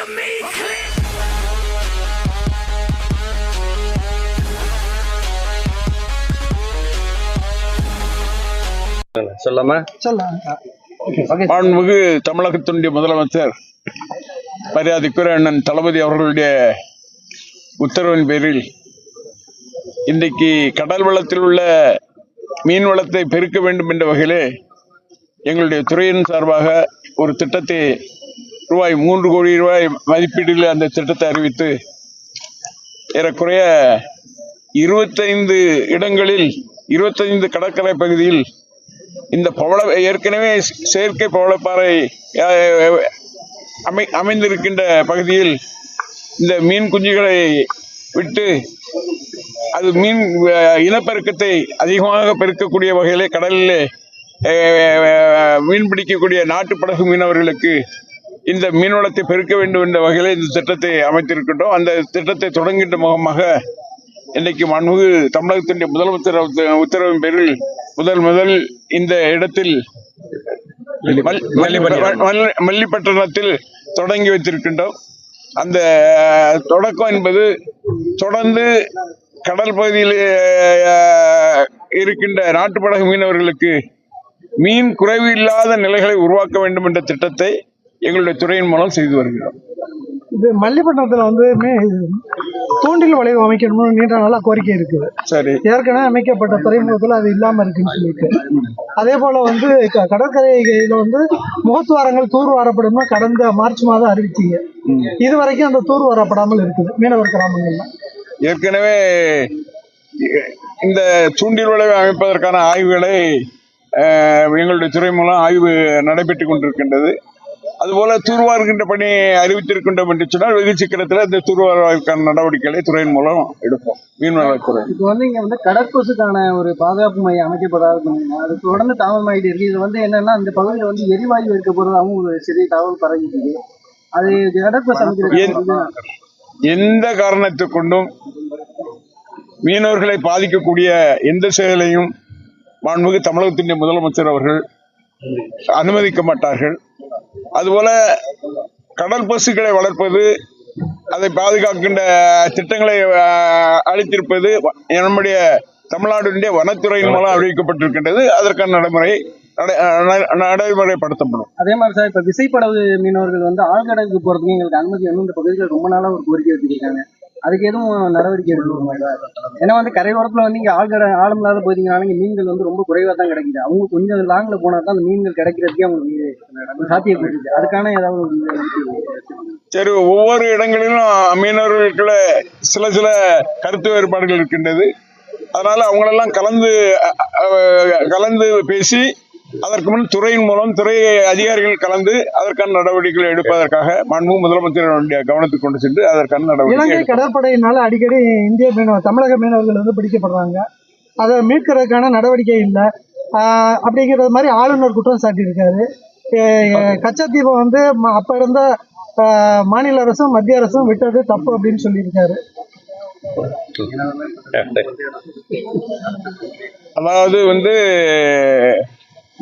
making me click. சொல்லாம மாண்புமிகு தமிழகத்தினுடைய முதலமைச்சர் மரியாதைக்குரிய அண்ணன் தளபதி அவர்களுடைய உத்தரவின் பேரில் இன்றைக்கு கடல் வளத்தில் உள்ள மீன் வளத்தை பெருக்க வேண்டும் என்ற வகையிலே எங்களுடைய துறையின் சார்பாக ஒரு திட்டத்தை ரூபாய் மூன்று கோடி ரூபாய் மதிப்பீட்டில் அந்த திட்டத்தை அறிவித்து ஏறக்குறைய இருபத்தைந்து இடங்களில் இருபத்தைந்து கடற்கரை பகுதியில் இந்த பவள ஏற்கனவே செயற்கை பவளப்பாறை அமை அமைந்திருக்கின்ற பகுதியில் இந்த மீன் குஞ்சுகளை விட்டு அது மீன் இனப்பெருக்கத்தை அதிகமாக பெருக்கக்கூடிய வகையிலே கடலிலே மீன் பிடிக்கக்கூடிய நாட்டு படகு மீனவர்களுக்கு இந்த மீன்வளத்தை பெருக்க வேண்டும் என்ற வகையிலே இந்த திட்டத்தை அமைத்திருக்கின்றோம். அந்த திட்டத்தை தொடங்குகின்ற முகமாக இன்றைக்கு மாண்புமிகு தமிழகத்தினுடைய முதலமைச்சர் உத்த- உத்தரவின் பேரில் முதல் முதல் இந்த இடத்தில் மல்- மல்- மல்லிப்பட்டணத்தில் தொடங்கி வைத்திருக்கின்றோம். அந்த தொடக்கம் என்பது தொடர்ந்து கடல் பகுதியில் இருக்கின்ற நாட்டுப்படகு மீனவர்களுக்கு மீன் குறைவு இல்லாத நிலைகளை உருவாக்க வேண்டும் என்ற திட்டத்தை எங்களுடைய துறையின் மூலம் செய்து வருகிறோம். இது மல்லிப்பட்டினத்தில் வந்து தூண்டில் வளைவு அமைக்கணும்னு நீண்ட நாளா கோரிக்கை இருக்குது சரி. ஏற்கனவே அமைக்கப்பட்ட துறைமுகத்தில் அது இல்லாம இருக்குன்னு சொல்லிட்டு. அதே போல வந்து கடற்கரையில வந்து முகத்துவாரங்கள் தூர் வாரப்படும்னு கடந்த மார்ச் மாதம் அறிவிச்சீங்க. இது வரைக்கும் அந்த தூர் வாரப்படாமல் இருக்குது மீனவர் கிராமங்கள்ல. ஏற்கனவே இந்த தூண்டில் விளைவு அமைப்பதற்கான ஆய்வுகளை எங்களுடைய துறை மூலம் ஆய்வு நடைபெற்றுக் கொண்டிருக்கின்றது. அதுபோல தூர்வாருகின்ற பணி அறிவித்திருக்கின்றோம் என்று சொன்னால் வெகு சீக்கிரத்தில் இந்த தூர்வாருக்கான நடவடிக்கைகளை துறையின் மூலம் எடுப்போம். மீன்வளத்துறை இப்போ வந்து இங்க வந்து கடற்கொசுக்கான ஒரு பாதுகாப்பு மையம் அமைக்கப்படாத அது தொடர்ந்து தாமதமாயிட்டு இருக்கு. இது வந்து என்னன்னா இந்த பகுதியில் வந்து எரிவாயு இருக்க போறதாகவும் ஒரு சிறிய தகவல் பரவிட்டு இருக்கு. அது கடற்கொசு அமைக்கிறது எந்த காரணத்தை கொண்டும் மீனவர்களை பாதிக்கக்கூடிய எந்த செயலையும் மாண்புமிகு தமிழகத்தின் முதலமைச்சர் அவர்கள் அனுமதிக்க மாட்டார்கள். அதுபோல கடல் பசுக்களை வளர்ப்பது அதை பாதுகாக்கின்ற திட்டங்களை அளித்திருப்பது நம்முடைய தமிழ்நாடுடைய வனத்துறையின் மூலம் அறிவிக்கப்பட்டிருக்கின்றது. அதற்கான நடைமுறை நடை- நட- நடைமுறைப்படுத்தப்படும். அதே மாதிரி சார் இப்ப விசைப்படகு மீனவர்கள் வந்து ஆழ்கடலுக்கு போறதுக்கு எங்களுக்கு அனுமதி வேணும் இந்த பகுதியில் ரொம்ப நாளா ஒரு கோரிக்கை வச்சிருக்காங்க. அதுக்கு எதுவும் நடவடிக்கை எடுக்கணும்? ஏன்னா வந்து கரையோரத்துல வந்து இங்கே ஆழ்கட ஆழம் இல்லாத போயிருந்தீங்கன்னா இங்கே மீன்கள் வந்து ரொம்ப குறைவாக தான் கிடைக்குது. அவங்க கொஞ்சம் லாங்கில் போனா தான் அந்த மீன்கள் கிடைக்கிறதுக்கே அவங்களுக்கு சாத்தியப்பட்டுச்சு அதுக்கான ஏதாவது சரி ஒவ்வொரு இடங்களிலும் மீனவர்களுக்குள்ள சில சில கருத்து வேறுபாடுகள் இருக்கின்றது. அதனால அவங்களெல்லாம் கலந்து கலந்து பேசி அதற்கு முன் துறையின் மூலம் துறை அதிகாரிகள் கலந்து அதற்கான நடவடிக்கைகள் எடுப்பதற்காக மாண்பு முதலமைச்சருடைய கவனத்துக்கு கொண்டு சென்று அதற்கான நடவடிக்கை. கடற்படையினால அடிக்கடி இந்திய மீனவர் தமிழக மீனவர்கள் வந்து பிடிக்கப்படுறாங்க. அதை மீட்கிறதுக்கான நடவடிக்கை இல்லை. அப்படிங்கிறது மாதிரி ஆளுநர் குற்றம் சாட்டியிருக்காரு. கச்சத்தீபம் வந்து ம- அப்ப இருந்த மாநில அரசும் மத்திய அரசும் விட்டது தப்பு அப்படின்னு சொல்லியிருக்காரு. அதாவது வந்து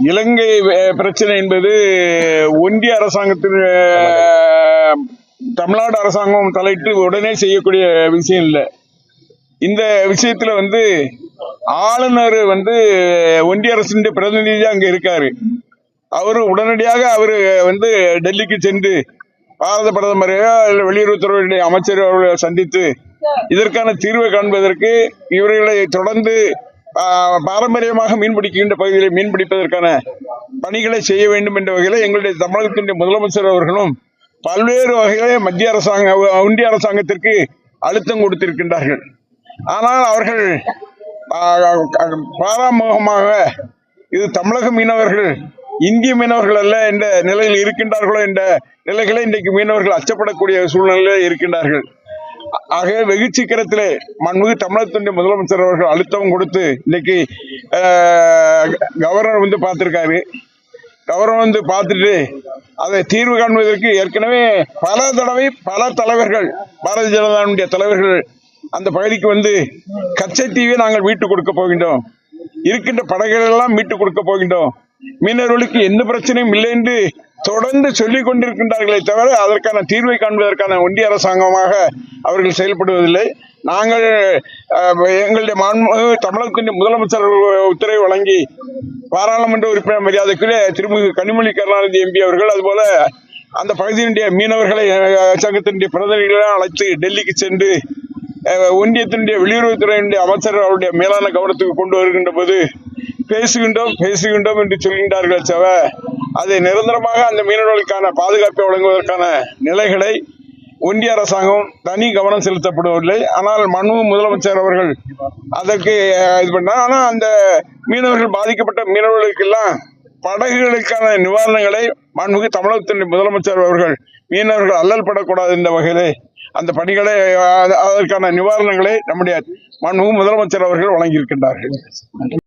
இலங்கை பிரச்சனை என்பது ஒன்றிய அரசாங்கத்தின் தமிழ்நாடு அரசாங்கம் தலையிட்டு உடனே செய்யக்கூடிய விஷயம் இல்லை. இந்த விஷயத்துல வந்து ஆளுநர் வந்து ஒன்றிய அரசின் பிரதிநிதியா அங்க இருக்காரு. அவரு உடனடியாக அவரு வந்து டெல்லிக்கு சென்று பாரத பிரதமரையோ இல்லை வெளியுறவுத்துறை அமைச்சர் அவர்களை சந்தித்து இதற்கான தீர்வை காண்பதற்கு இவர்களை தொடர்ந்து பாரம்பரியமாக மீன் பிடிக்கின்ற மீன்பிடிப்பதற்கான மீன் பிடிப்பதற்கான பணிகளை செய்ய வேண்டும் என்ற வகையில் எங்களுடைய தமிழகத்தினுடைய முதலமைச்சர் அவர்களும் பல்வேறு வகையிலே மத்திய அரசாங்க ஒன்றிய அரசாங்கத்திற்கு அழுத்தம் கொடுத்திருக்கின்றார்கள். ஆனால் அவர்கள் பாராமுகமாக இது தமிழக மீனவர்கள் இந்திய மீனவர்கள் அல்ல என்ற நிலையில் இருக்கின்றார்களோ என்ற நிலைகளை இன்றைக்கு மீனவர்கள் அச்சப்படக்கூடிய சூழ்நிலையில் இருக்கின்றார்கள். ஆகவே வெகு சீக்கிரத்திலே மண்மிகு தமிழகத்துடைய முதலமைச்சர் அவர்கள் அழுத்தம் கொடுத்து இன்னைக்கு கவர்னர் வந்து பார்த்துருக்காரு. கவர்னர் வந்து பார்த்துட்டு அதை தீர்வு காண்பதற்கு ஏற்கனவே பல தடவை பல தலைவர்கள் பாரதிய ஜனதாவுடைய தலைவர்கள் அந்த பகுதிக்கு வந்து கச்சத்தீவை நாங்கள் மீட்டு கொடுக்க போகின்றோம். இருக்கின்ற படகுகள் எல்லாம் மீட்டு கொடுக்க போகின்றோம். மீனவர்களுக்கு எந்த பிரச்சனையும் இல்லை என்று தொடர்ந்து சொல்லிக் கொண்டிருக்கின்றார்களே தவிர அதற்கான தீர்வை காண்பதற்கான ஒன்றிய அரசாங்கமாக அவர்கள் செயல்படுவதில்லை. நாங்கள் எங்களுடைய மாண்பு தமிழகத்தின் முதலமைச்சர் உத்தரவை வழங்கி பாராளுமன்ற உறுப்பினர் மரியாதைக்குரிய திருமிகு கனிமொழி கருணாநிதி எம்பி அவர்கள் அதுபோல அந்த பகுதியினுடைய மீனவர்களை சங்கத்தினுடைய பிரதிநிதிகளை அழைத்து டெல்லிக்கு சென்று ஒன்றியத்தினுடைய வெளியுறவுத்துறையினுடைய அமைச்சர் அவருடைய மேலான கவனத்துக்கு கொண்டு வருகின்ற போது பேசுகின்றோம் பேசுகின்றோம் என்று சொல்கின்றார்கள் சவ அதை நிரந்தரமாக அந்த மீனவர்களுக்கான பாதுகாப்பை வழங்குவதற்கான நிலைகளை ஒன்றிய அரசாங்கம் தனி கவனம் செலுத்தப்படவில்லை. ஆனால் மனு முதலமைச்சர் அவர்கள் அதற்கு இது பண்ணார் ஆனால் அந்த மீனவர்கள் பாதிக்கப்பட்ட மீனவர்களுக்கெல்லாம் படகுகளுக்கான நிவாரணங்களை மாண்புமிகு தமிழகத்தின் முதலமைச்சர் அவர்கள் மீனவர்கள் அல்லல் படக்கூடாது இந்த வகையிலே அந்த பணிகளை அதற்கான நிவாரணங்களை நம்முடைய மாண்புமிகு முதலமைச்சர் அவர்கள் வழங்கியிருக்கின்றார்கள்.